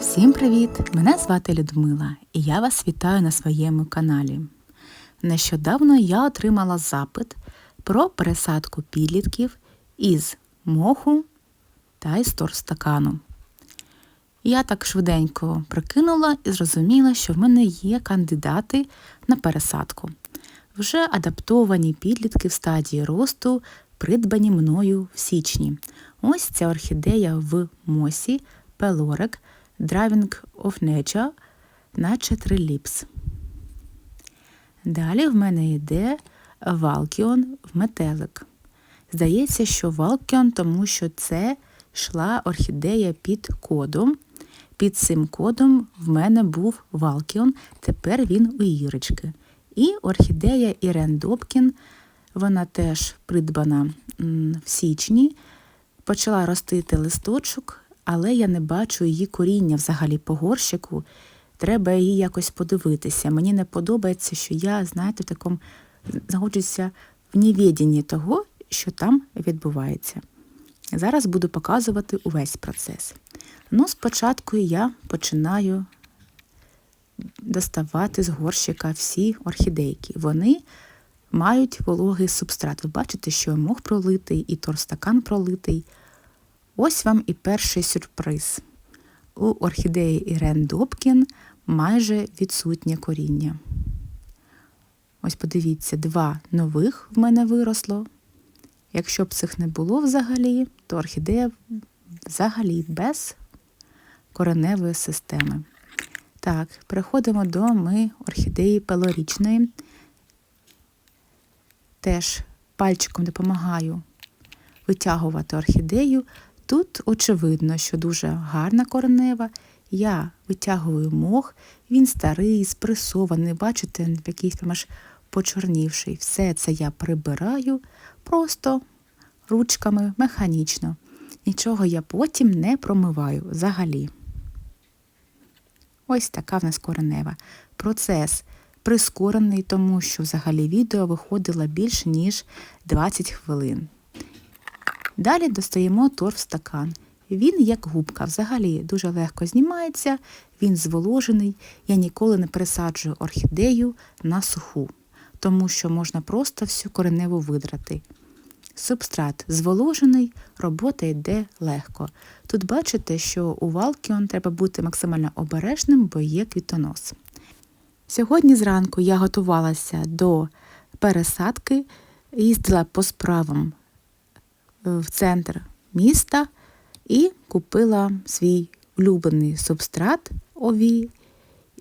Всім привіт! Мене звати Людмила, і я вас вітаю на своєму каналі. Нещодавно я отримала запит про пересадку підлітків із моху та із торстакану. Я так швиденько прикинула і зрозуміла, що в мене є кандидати на пересадку. Вже адаптовані підлітки в стадії росту, придбані мною в січні. Ось ця орхідея в мосі, пелорик, Driving of Nature, наче триліпс. Далі в мене йде Валкіон в метелик. Здається, що Валкіон, тому що це йшла орхідея під кодом. Під цим кодом в мене був Валкіон, тепер він у Ірочки. І орхідея Ірен Добкін, вона теж придбана в січні, почала ростити листочок, але я не бачу її коріння взагалі по горщику. Треба її якось подивитися. Мені не подобається, що я, знаєте, в такому знаходжуся в невіденні того, що там відбувається. Зараз буду показувати увесь процес. Ну, спочатку я починаю доставати з горщика всі орхідейки. Вони мають вологий субстрат. Ви бачите, що мох пролитий, і торстакан пролитий. Ось вам і перший сюрприз. У орхідеї Ірен Добкін майже відсутнє коріння. Ось подивіться, два нових в мене виросло. Якщо б цих не було взагалі, то орхідея взагалі без кореневої системи. Так, переходимо до ми орхідеї пелорічної. Теж пальчиком допомагаю витягувати орхідею. Тут очевидно, що дуже гарна коренева. Я витягую мох, він старий, спресований, бачите, якийсь прям аж почорнівший. Все це я прибираю просто ручками механічно. Нічого я потім не промиваю взагалі. Ось така в нас коренева. Процес прискорений, тому що взагалі відео виходило більше, ніж 20 хвилин. Далі достаємо торф стакан. Він як губка, взагалі дуже легко знімається, він зволожений. Я ніколи не пересаджую орхідею на суху, тому що можна просто всю кореневу видрати. Субстрат зволожений, робота йде легко. Тут бачите, що у Валкіон треба бути максимально обережним, бо є квітонос. Сьогодні зранку я готувалася до пересадки, їздила по справам в центр міста і купила свій улюблений субстрат ові.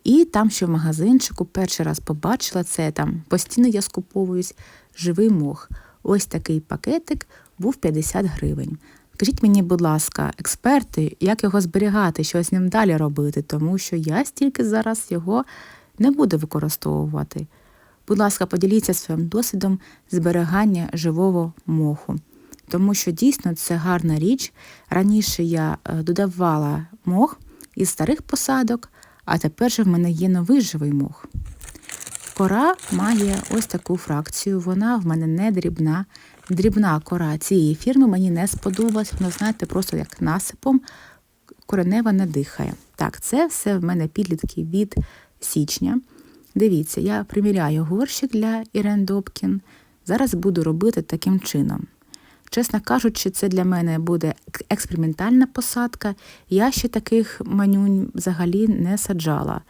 І там, що в магазинчику, перший раз побачила це, там постійно я скуповуюсь живий мох. Ось такий пакетик був 50 гривень. Скажіть мені, будь ласка, експерти, як його зберігати, що з ним далі робити, тому що я стільки зараз його не буду використовувати. Будь ласка, поділіться своїм досвідом зберігання живого моху тому що дійсно це гарна річ. Раніше я е, додавала мох із старих посадок, а тепер же в мене є новий живий мох. Кора має ось таку фракцію, вона в мене не дрібна. Дрібна кора цієї фірми мені не сподобалась, вона, знаєте, просто як насипом коренева не дихає. Так, це все в мене підлітки від січня. Дивіться, я приміряю горщик для Ірен Добкін. Зараз буду робити таким чином. Чесно кажучи, це для мене буде експериментальна посадка. Я ще таких манюнь взагалі не саджала.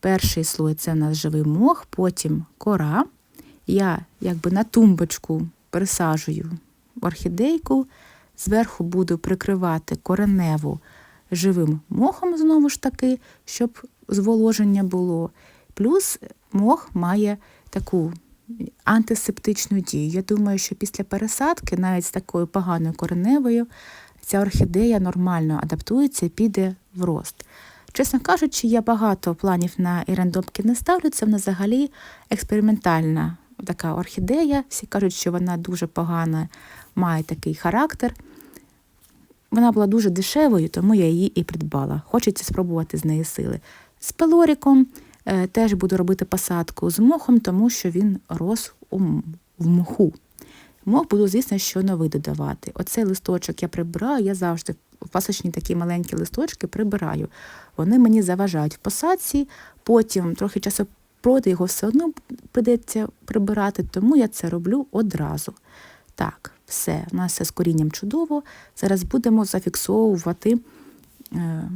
Перший слой це у нас живий мох, потім кора. Я якби на тумбочку присаджую орхідейку, зверху буду прикривати кореневу живим мохом, знову ж таки, щоб зволоження було. Плюс мох має таку антисептичну дію. Я думаю, що після пересадки, навіть з такою поганою кореневою, ця орхідея нормально адаптується і піде в рост. Чесно кажучи, я багато планів на ірендопки не ставлю. Це вона взагалі експериментальна така орхідея. Всі кажуть, що вона дуже погана, має такий характер. Вона була дуже дешевою, тому я її і придбала. Хочеться спробувати з неї сили. З пелоріком теж буду робити посадку з мохом, тому що він рос в моху. Мох буду, звісно, що новий додавати. Оцей листочок я прибираю, я завжди пасочні такі маленькі листочки прибираю. Вони мені заважають в посадці, потім трохи часу пройде, його все одно прийдеться прибирати, тому я це роблю одразу. Так, все, у нас все з корінням чудово. Зараз будемо зафіксовувати е,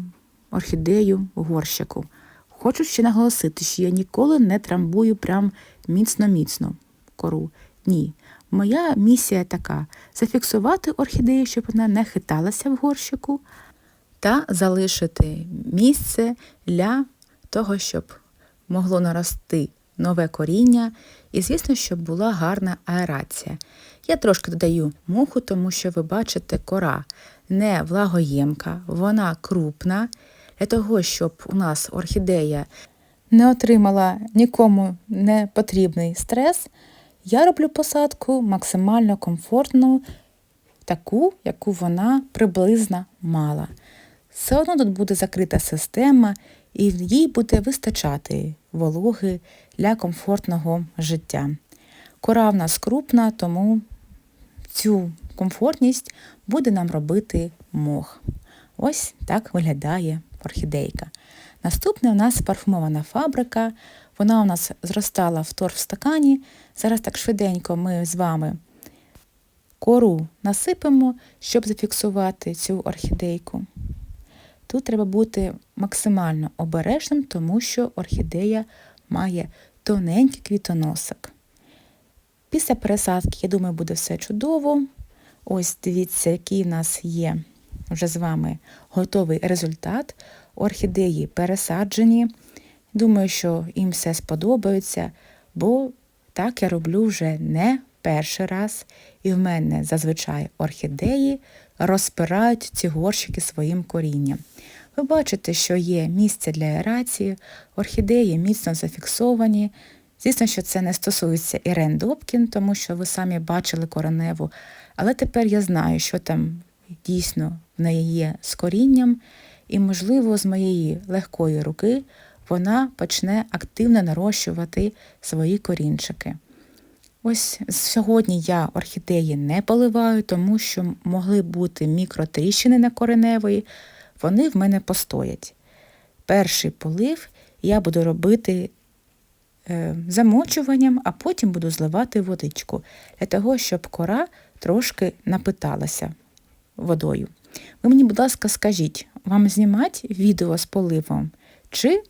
орхідею горщику. Хочу ще наголосити, що я ніколи не трамбую прям міцно-міцно кору. Ні. Моя місія така зафіксувати орхідею, щоб вона не хиталася в горщику, та залишити місце для того, щоб могло нарости нове коріння, і, звісно, щоб була гарна аерація. Я трошки додаю моху, тому що ви бачите, кора не влагоємка, вона крупна. Для того, щоб у нас орхідея не отримала нікому не потрібний стрес, я роблю посадку максимально комфортну, таку, яку вона приблизно мала. Все одно тут буде закрита система, і їй буде вистачати вологи для комфортного життя. Кора в нас крупна, тому цю комфортність буде нам робити мох. Ось так виглядає орхідейка. Наступне у нас парфумована фабрика. Вона у нас зростала в торфстакані. Зараз так швиденько ми з вами кору насипемо, щоб зафіксувати цю орхідейку. Тут треба бути максимально обережним, тому що орхідея має тоненький квітоносик. Після пересадки, я думаю, буде все чудово. Ось дивіться, який у нас є вже з вами готовий результат. Орхідеї пересаджені. Думаю, що їм все сподобається, бо так я роблю вже не перший раз, і в мене зазвичай орхідеї розпирають ці горщики своїм корінням. Ви бачите, що є місце для аерації, орхідеї міцно зафіксовані. Звісно, що це не стосується Ірен Добкін, тому що ви самі бачили кореневу, але тепер я знаю, що там дійсно в неї є з корінням, і, можливо, з моєї легкої руки вона почне активно нарощувати свої корінчики. Ось сьогодні я орхідеї не поливаю, тому що могли бути мікротріщини на кореневої, вони в мене постоять. Перший полив я буду робити е, замочуванням, а потім буду зливати водичку для того, щоб кора трошки напиталася водою. Ви мені, будь ласка, скажіть, вам знімати відео з поливом, чи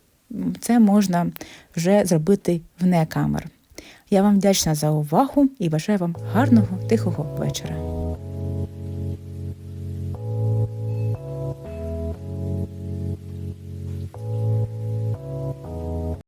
це можна вже зробити вне камер? Я вам вдячна за увагу і бажаю вам гарного тихого вечора.